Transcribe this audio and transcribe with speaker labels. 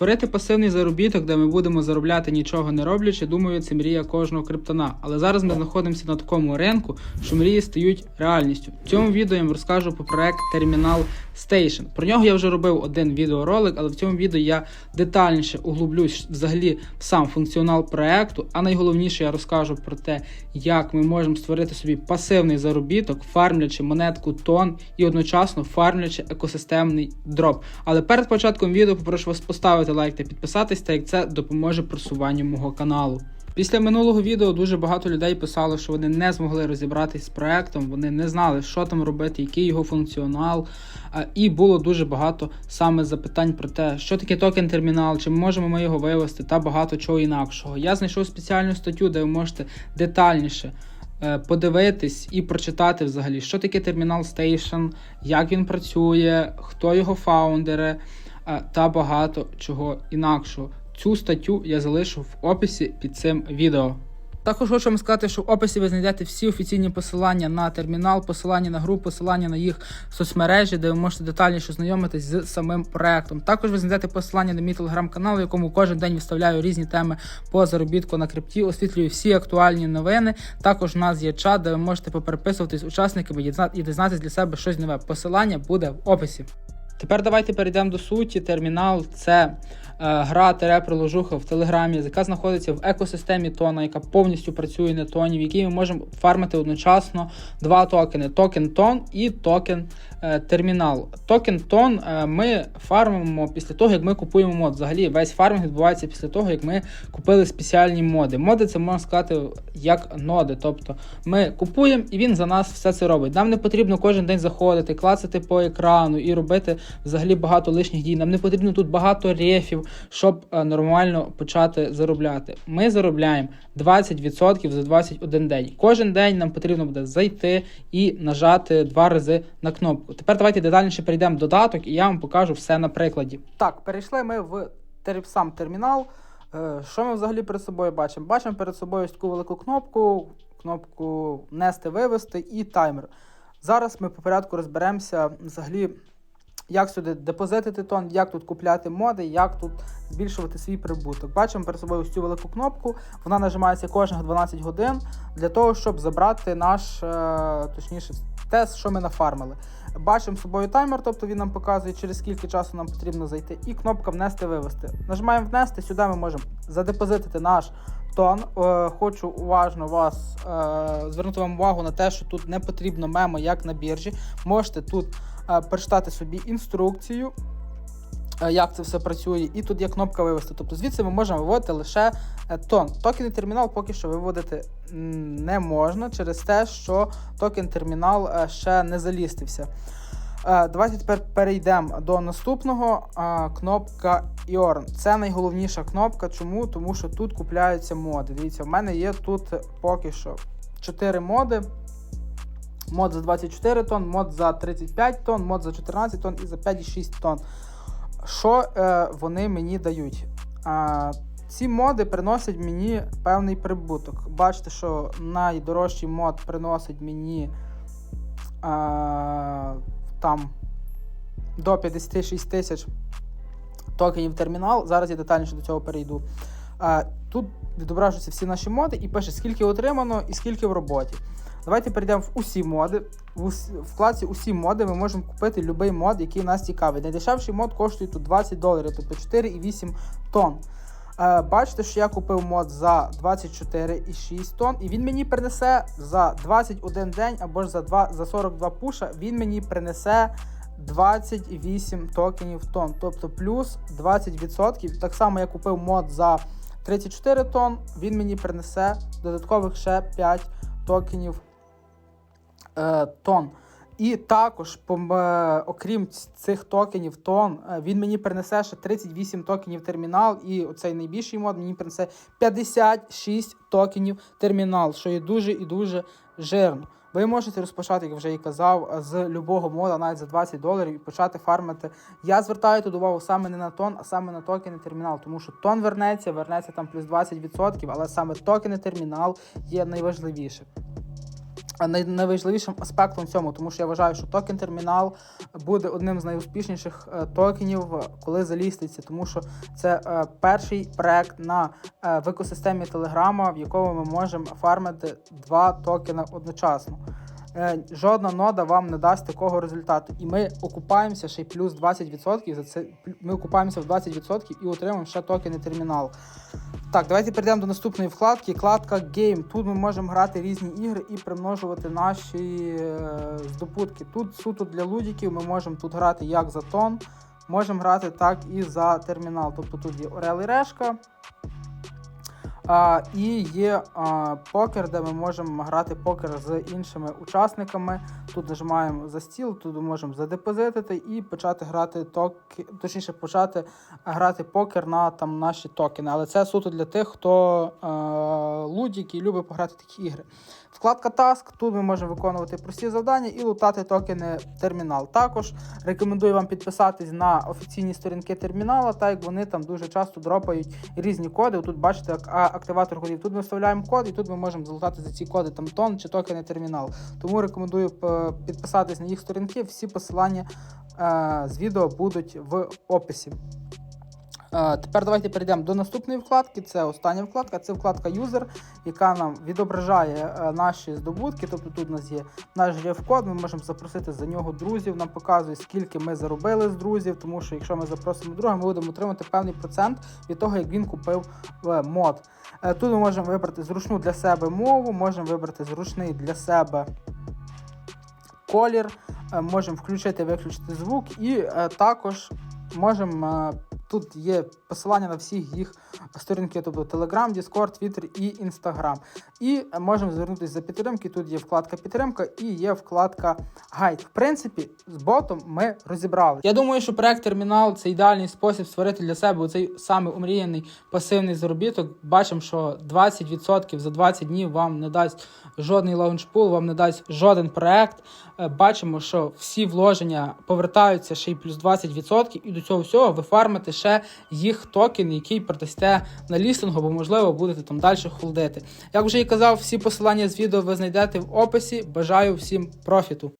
Speaker 1: Створити пасивний заробіток, де ми будемо заробляти нічого не роблячи, думаю, це мрія кожного криптона. Але зараз ми знаходимося на такому ринку, що мрії стають реальністю. В цьому відео я вам розкажу про проект Terminal Station. Про нього я вже робив один відеоролик, але в цьому відео я детальніше углублюсь взагалі в сам функціонал проекту. А найголовніше я розкажу про те, як ми можемо створити собі пасивний заробіток, фармлячи монетку тон і одночасно фармлячи екосистемний дроп. Але перед початком відео попрошу вас поставити лайк та підписатись, так як це допоможе просуванню мого каналу. Після минулого відео дуже багато людей писало, що вони не змогли розібратись з проектом, вони не знали, що там робити, який його функціонал. І було дуже багато саме запитань про те, що таке токен термінал, чи можемо ми його вивести, та багато чого інакшого. Я знайшов спеціальну статтю, де ви можете детальніше е, подивитись і прочитати взагалі, що таке термінал Station, як він працює, хто його фаундери та багато чого інакшого. Цю статтю я залишу в описі під цим відео. Також хочу вам сказати, що в описі ви знайдете всі офіційні посилання на термінал, посилання на гру, посилання на їх соцмережі, де ви можете детальніше знайомитись з самим проектом. Також ви знайдете посилання на мій телеграм-канал, в якому кожен день виставляю різні теми по заробітку на крипті, освітлюю всі актуальні новини. Також у нас є чат, де ви можете попереписуватись з учасниками і дізна- і дізнатися для себе щось нове. Посилання буде в описі. Тепер давайте перейдемо до суті. Термінал це е, гра тере приложуха в Телеграмі, яка знаходиться в екосистемі тона, яка повністю працює на тоні, в якій ми можемо фармити одночасно два токени: токен тон і токен е, термінал. Токен тон е, ми фармимо після того, як ми купуємо мод. Взагалі, весь фармінг відбувається після того, як ми купили спеціальні моди. Моди це можна сказати як ноди. Тобто ми купуємо і він за нас все це робить. Нам не потрібно кожен день заходити, клацати по екрану і робити взагалі багато лишніх дій. Нам не потрібно тут багато рефів, щоб е, нормально почати заробляти. Ми заробляємо 20% за 21 день. Кожен день нам потрібно буде зайти і нажати два рази на кнопку. Тепер давайте детальніше перейдемо в додаток, і я вам покажу все на прикладі. Так, перейшли ми в сам термінал. Е, Що ми взагалі перед собою бачимо? Бачимо перед собою таку велику кнопку, кнопку внести, вивести і таймер. Зараз ми по порядку розберемося взагалі, як сюди депозитити тон, як тут купляти моди, як тут збільшувати свій прибуток. Бачимо перед собою ось цю велику кнопку. Вона нажимається кожних 12 годин для того, щоб забрати наш, е, точніше, тест, що ми нафармили. Бачимо з собою таймер, тобто він нам показує, через скільки часу нам потрібно зайти, і кнопка внести вивести. Нажимаємо внести, сюди ми можемо задепозитити наш тон. Е, хочу уважно вас е, звернути вам увагу на те, що тут не потрібно мемо, як на біржі. Можете тут прочитати собі інструкцію. е, Як це все працює, і тут є кнопка вивести. Тобто звідси ми можемо виводити лише е, тон. Токенний термінал поки що виводити не можна через те, що токен термінал е, ще не залістився. Е, Давайте тепер перейдемо до наступного. Е, Кнопка Earn. Це найголовніша кнопка. Чому? Тому що тут купляються моди. Дивіться, в мене є тут поки що 4 моди. Мод за 24 тонн, мод за 35 тонн, мод за 14 тонн і за 5,6 тонн. Що е, вони мені дають? Е, ці моди приносять мені певний прибуток. Бачите, що найдорожчий мод приносить мені е, там до 56 тисяч токенів термінал. Зараз я детальніше до цього перейду. Е, тут відображуються всі наші моди і пише, скільки отримано і скільки в роботі. Давайте перейдемо в усі моди. В ус- вкладці усі моди ми можемо купити будь-який мод, який нас цікавить. Найдешевший мод коштує тут 20 доларів, тобто 4,8 тонн. Е, бачите, що я купив мод за 24,6 тонн, і він мені принесе за 21 день або ж за, 2, за 42 пуша, він мені принесе 28 токенів тонн, тобто плюс 20%. Так само я купив мод за 34 тонн, він мені принесе додаткових ще 5 токенів е, тонн. І також, е, окрім цих токенів тон, е, він мені принесе ще 38 токенів термінал, і оцей найбільший мод мені принесе 56 токенів термінал, що є дуже і дуже жирно. Ви можете розпочати, як вже і казав, з любого мода, навіть за 20 доларів, і почати фармити. Я звертаю тут увагу саме не на тон, а саме на токени термінал, тому що тон вернеться, вернеться там плюс 20%, але саме токени термінал є найважливіше. Найважливішим аспектом цьому, тому що я вважаю, що токен термінал буде одним з найуспішніших е, токенів, коли заліститься, тому що це е, перший проект на е, в екосистемі Телеграма, в якому ми можемо фармити два токени одночасно. Жодна нода вам не дасть такого результату. І ми окупаємося ще й плюс 20%. За це ми окупаємося в 20% і отримаємо ще токени термінал. Так, давайте перейдемо до наступної вкладки. Вкладка Game. Тут ми можемо грати різні ігри і примножувати наші е, здобутки. Тут суто для лудіків ми можемо тут грати як за тон, можемо грати так і за термінал. Тобто тут є Орел і Решка. А, і є а, покер, де ми можемо грати покер з іншими учасниками. Тут нажимаємо за стіл, тут можемо задепозитити і почати грати токи, точніше почати грати покер на там наші токени. Але це суто для тих, хто е, лудік і любить пограти такі ігри. Вкладка Task, тут ми можемо виконувати прості завдання і лутати токени термінал. Також рекомендую вам підписатись на офіційні сторінки термінала, так як вони там дуже часто дропають різні коди. Тут бачите як а- активатор голів. Тут ми вставляємо код, і тут ми можемо залутати за ці коди там тон чи токени термінал. Тому рекомендую підписатись на їх сторінки. Всі посилання е, з відео будуть в описі. Е, Тепер давайте перейдемо до наступної вкладки. Це остання вкладка, це вкладка User, яка нам відображає е, наші здобутки. Тобто тут у нас є наш реф-код, ми можемо запросити за нього друзів, нам показує, скільки ми заробили з друзів, тому що якщо ми запросимо друга, ми будемо отримати певний процент від того, як він купив е, мод. Тут ми можемо вибрати зручну для себе мову, можемо вибрати зручний для себе колір, можемо включити виключити звук, і також можемо. Тут є посилання на всіх їх сторінки, тобто Telegram, Discord, Twitter і Instagram. І е, можемо звернутися за підтримки. Тут є вкладка підтримка і є вкладка гайд. В принципі, з ботом ми розібрали. Я думаю, що проект термінал це ідеальний спосіб створити для себе цей саме омріяний пасивний заробіток. Бачимо, що 20% за 20 днів вам не дасть жодний лаунчпул, вам не дасть жоден проект. Е, Бачимо, що всі вложення повертаються ще й плюс 20%, і до цього всього ви фармите ще їх токен, який продасте на лістингу, бо можливо будете там далі холдити. Як вже і казав, всі посилання з відео ви знайдете в описі. Бажаю всім профіту.